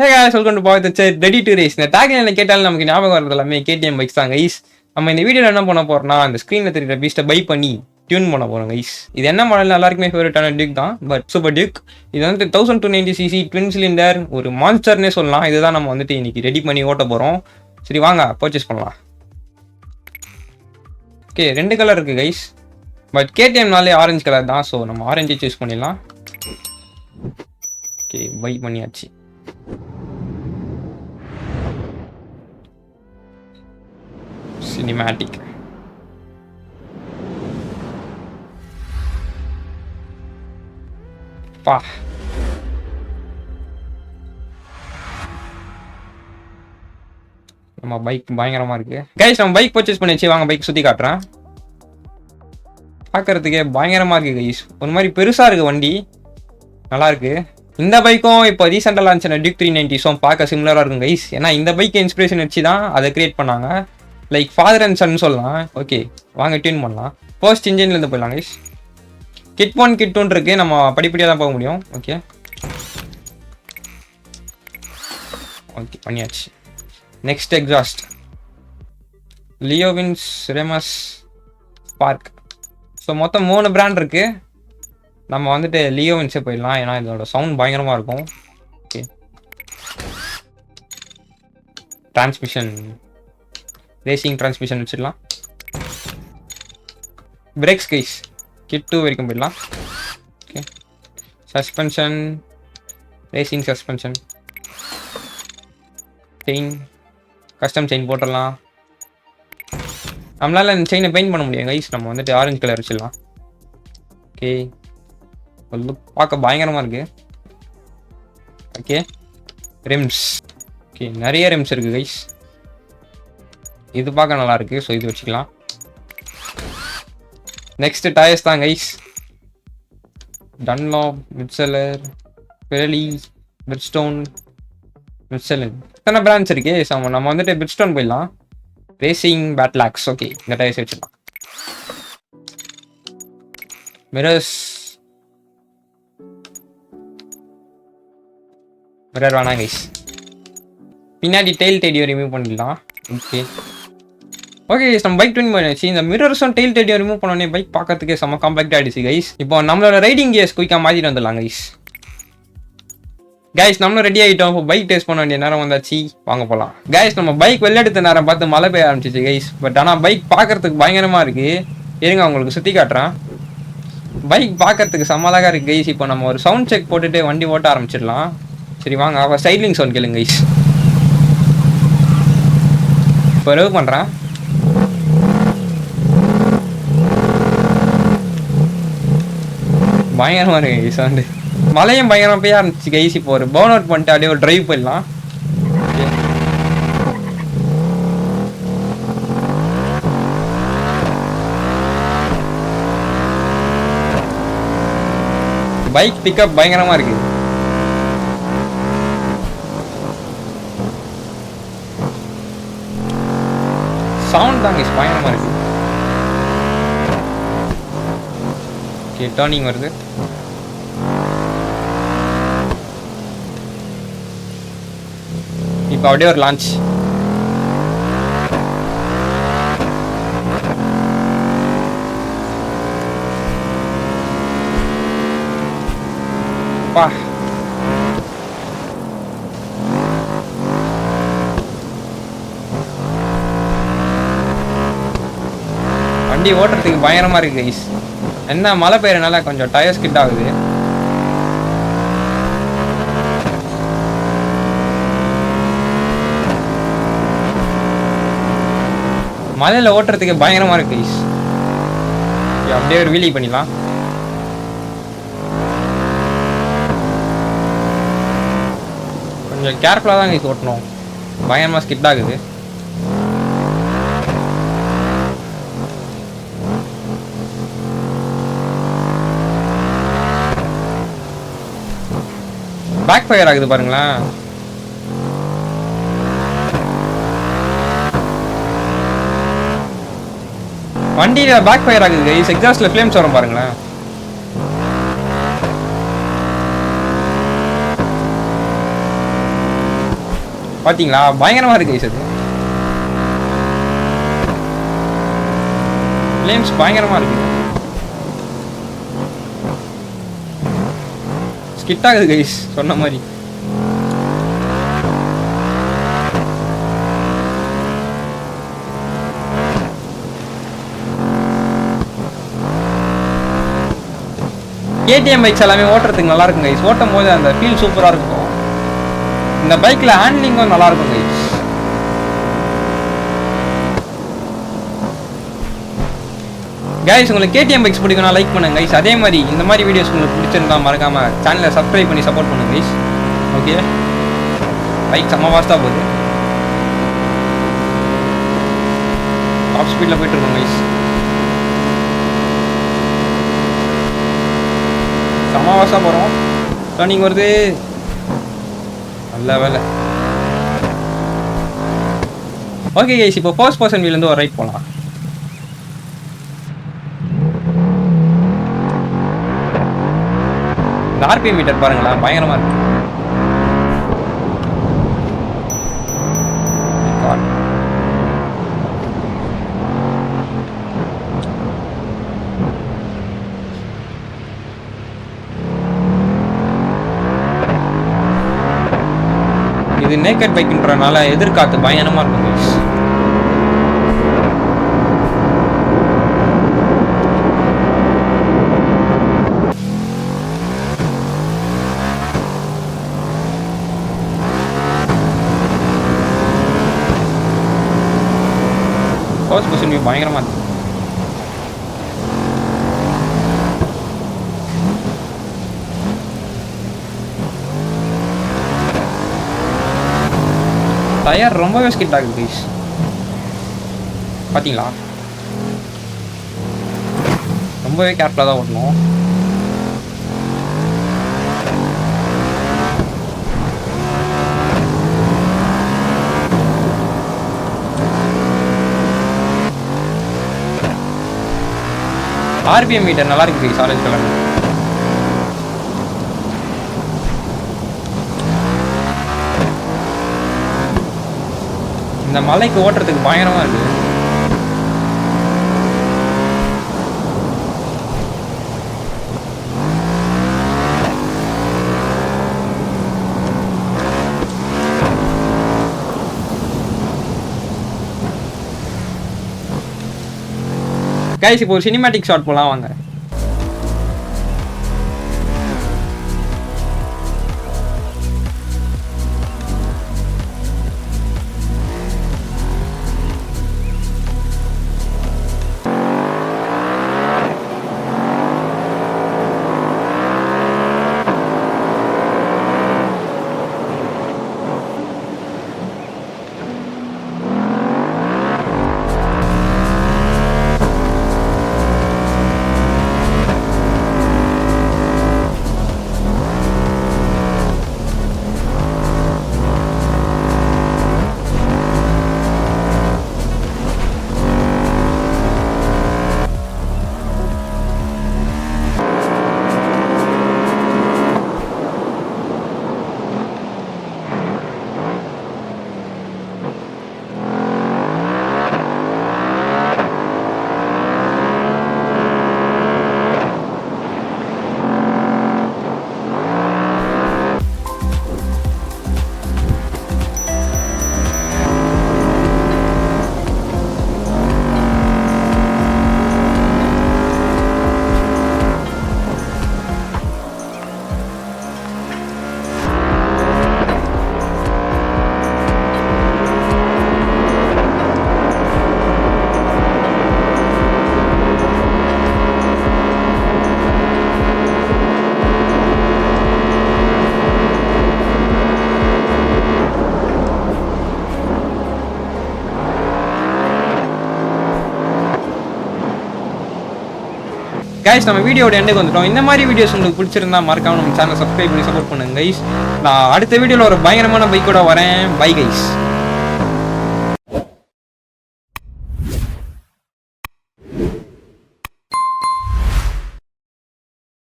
Hey guys welcome to பாய் தச்சர் ready to race இந்த டேக் என்ன கேட்டாலும் நமக்கு ஞாபகம் வரது எல்லாமே கேடிஎம் பைக்ஸ் தான் கைஸ் நம்ம இந்த வீடியோவில் என்ன பண்ண போறோம்னா அந்த ஸ்க்ரீனில் தெரியுற பீஸ்ட்டை பை பண்ணி டியூன் பண்ண போறோம் கைஸ் இது என்ன மாடல் எல்லாருக்குமே ஃபேவரட்டான டியூக் தான் பட் சூப்பர் டியூக் இது வந்து thousand two ninety CC twin cylinder ஒரு மான்ஸ்டர்னே சொல்லலாம். இதுதான் நம்ம வந்துட்டு இன்னைக்கு ரெடி பண்ணி ஓட்ட போறோம். சரி வாங்க பர்ச்சேஸ் பண்ணலாம். ஓகே ரெண்டு கலர் இருக்கு கைஸ் பட் கேடிஎம்னாலே ஆரஞ்சு கலர் தான் ஸோ நம்ம ஆரஞ்சே சூஸ் பண்ணிடலாம். ஓகே பை பண்ணியாச்சு. Cinematic. பா நம்ம பைக் பயங்கரமா இருக்கு. கைஸ் நம்ம பைக் பர்ச்சேஸ் பண்ணிச்சு வாங்க பைக் சுத்தி காட்டுறேன். பார்க்கறதுக்கே பயங்கரமா இருக்கு கைஸ் ஒரு மாதிரி பெருசா இருக்கு வண்டி. நல்லா இருக்கு. இந்த பைக்கும் இப்போ ரீசெண்டாக லான்ச் ஆன டியூக் த்ரீ நைன்டிஸும் பார்க்க சிமிலராக இருக்கும் கைஸ் ஏன்னா இந்த பைக் இன்ஸ்பிரேஷன் வச்சு தான் அதை கிரியேட் பண்ணாங்க. லைக் ஃபாதர் அண்ட் சன் சொல்லலாம். ஓகே வாங்க டியூன் பண்ணலாம். ஃபர்ஸ்ட் இன்ஜின்லேருந்து போயிடலாம் guys kit one kit one இருக்கு. நம்ம படிப்படியாக தான் போக முடியும். ஓகே ஓகே பண்ணியாச்சு. Next exhaust LeoVince Remus park so மொத்தம் மூணு பிராண்ட் இருக்கு. நம்ம வந்துட்டு லியோவின்ஸே போயிடலாம். ஏன்னா இதோட சவுண்ட் பயங்கரமாக இருக்கும். ஓகே டிரான்ஸ்மிஷன் ரேசிங் டிரான்ஸ்மிஷன் வச்சிடலாம். பிரேக்ஸ் கைஸ் கிட் டூ வரைக்கும் போயிடலாம். Okay suspension racing suspension chain custom chain போட்டுடலாம். நம்மளால் அந்த செயினை பெயிண்ட் பண்ண முடியும் கைஸ் நம்ம வந்துட்டு ஆரஞ்சு கலர் வச்சிடலாம். ஓகே லுக் பார்க்க பயங்கரமாக இருக்குது ஓகே ரிம்ஸ் ஓகே நிறைய ரிம்ஸ் இருக்குது கைஸ் இது பார்க்க நல்லா இருக்கு ஸோ இது வச்சுக்கலாம். நெக்ஸ்ட் டயர்ஸ் தான் guys Dunlop Michelin Pirelli Bridgestone Michelin இத்தனை பிராண்ட்ஸ் இருக்கு நம்ம வந்துட்டு பிரிட்ஸ்டோன் போயிடலாம். ரேசிங் பேட்லாக்ஸ் ஓகே இந்த டயர்ஸ் வச்சுக்கலாம். மிரர்ஸ் மிரர் வேணாம் கைஸ் பின்னாடி டெயில் டேடியோ ரிமூவ் பண்ணிடலாம். ஓகே ஓகே கைஸ் நம்ம பைக் ட்வின் பண்ணியாச்சு இந்த மிரர்ஸும் டெயில் டேடியோ ரிமூவ் பண்ணோடனே பைக் பார்க்கறதுக்கே செம்ம காம்பாக்ட் ஆயிடுச்சு கைஸ் இப்போ நம்மளோட ரைடிங் கேஸ் குயிக்காக மாற்றிட்டு வந்துடலாம் கைஸ் கைஸ் நம்மளும் ரெடி ஆகிட்டோம் இப்போ பைக் டேஸ்ட் பண்ண வேண்டிய நேரம் வந்தாச்சு. வாங்க போகலாம் கைஸ் நம்ம பைக் வெள்ளெடுத்த நேரம் பார்த்து மழை பெய்ய ஆரம்பிச்சிச்சு கைஸ் பட் ஆனால் பைக் பார்க்கறதுக்கு பயங்கரமாக இருக்கு. இருங்க உங்களுக்கு சுற்றி காட்டுறேன். பைக் பார்க்கறதுக்கு சமாளாக இருக்கு கைஸ் இப்போ நம்ம ஒரு சவுண்ட் செக் போட்டுட்டு வண்டி ஓட்ட ஆரம்பிச்சிடலாம். சரி வாங்க. அவ சைட்லிங் சவுண்ட் கேளுங்க கைஸ் இப்போ ரவு பண்ணுறேன் பயங்கரமாக இருக்கு கைஸ் வந்து. மழையும் பயங்கரமாக பெய்ய ஆரம்பிச்சு கைஸ் இப்போ ஒரு பவுன் அவுட் பண்ணிட்டு அப்படியே ஒரு டிரைவ் போயிடலாம். பைக் பிக்கப் பயங்கரமாக இருக்கு. சவுண்ட் தான் பயங்கரமாக இருக்குது ஓகே டேர்னிங் வருது. இப்போ அப்படியே ஒரு லான்ச் பா. வண்டி ஓட்டுறதுக்கு பயங்கரமா இருக்கு கைஸ் என்ன மழை பெய்யறனால கொஞ்சம் டயர்ஸ் ஸ்கிட் ஆகுது. மலையில ஓட்டுறதுக்கு பயங்கரமா இருக்கு அப்படியே ஒரு வீலி பண்ணிடலாம். கொஞ்சம் கேர்ஃபுல்லாக தான் கைஸ் ஓட்டணும். பயங்கரமாக ஸ்கிட் ஆகுது. பேக் ஃபயர் ஆகுது பாருங்களேன் வண்டியில பேக் ஃபயர் ஆகுது கைஸ் எக்ஸாஸ்ட்ல ஃப்ளேம்ஸ் வரும் பாருங்களேன் பாத்தீங்களா? பயங்கரமா இருக்கு கைஸ் அது. ஃப்ளேம்ஸ் பயங்கரமா இருக்கு. ஹிட் ஆகுது கைஸ் சொன்ன மாதிரி. கேடிஎம் பைக்ஸ் எல்லாமே ஓட்டுறதுக்கு நல்லா இருக்கும் கைஸ் ஓட்டும் போது அந்த ஃபீல் சூப்பராக இருக்கும். இந்த பைக்கில் ஹேண்ட்லிங்கும் நல்லா இருக்கும் கைஸ் கைஸ் உங்களுக்கு கேடிஎம் பைக்ஸ் பிடிக்கும்னா லைக் பண்ணுங்க கைஸ் அதே மாதிரி இந்த மாதிரி வீடியோஸ் உங்களுக்கு பிடிச்சிருந்தா மறக்காம சேனலை சப்ஸ்கிரைப் பண்ணி சப்போர்ட் பண்ணுங்க கைஸ் ஓகே பைக் செம்ம ஃபாஸ்ட்டாக போகுது. டாப் ஸ்பீடில் போயிட்டு இருக்கோம் கைஸ் செம்ம ஃபாஸ்ட்டாக போகிறோம் டர்னிங் வருது. நல்ல வேலை. ஓகே கைஸ் இப்போ ஃபர்ஸ்ட் பர்சன் வீலேருந்து ஒரு ரைட் போகலாம் இந்த ஆர்பிஎம் மீட்டர் பாருங்களேன் பயங்கரமா இருக்கு. இது நேக்கட் பைக்குன்றனால எதிர்காத்து பயணமாக இருக்கும் ஃபர்ஸ்ட் பர்சன் வியூ பயங்கரமா இருக்குது டயர் ரொம்பவே ஸ்கிட் ஆகுது ப்ளீஸ் பார்த்தீங்களா ரொம்பவே கேர்ஃபுல்லாக தான் ஓட்டணும். ஆர்பிஎம் மீட்டர் நல்லா இருக்கு ப்ளீஸ் கலர் இந்த மலைக்கு ஓட்டுறதுக்கு பயங்கரமாக இருக்கு. கைஸ் இப்போ ஒரு சினிமேட்டிக் ஷாட் போலாம் வாங்க. கைஸ் நம்ம வீடியோட எண்டுக்கு வந்துட்டோம். இந்த மாதிரி வீடியோஸ் உங்களுக்கு பிடிச்சிருந்தா மறக்காம நம்ம சேனல் சப்ஸ்கிரைப் பண்ணி சப்போர்ட் பண்ணுங்க கைஸ் நான் அடுத்த வீடியோவில் ஒரு பயங்கரமான பைக்கோட வரேன். Bye guys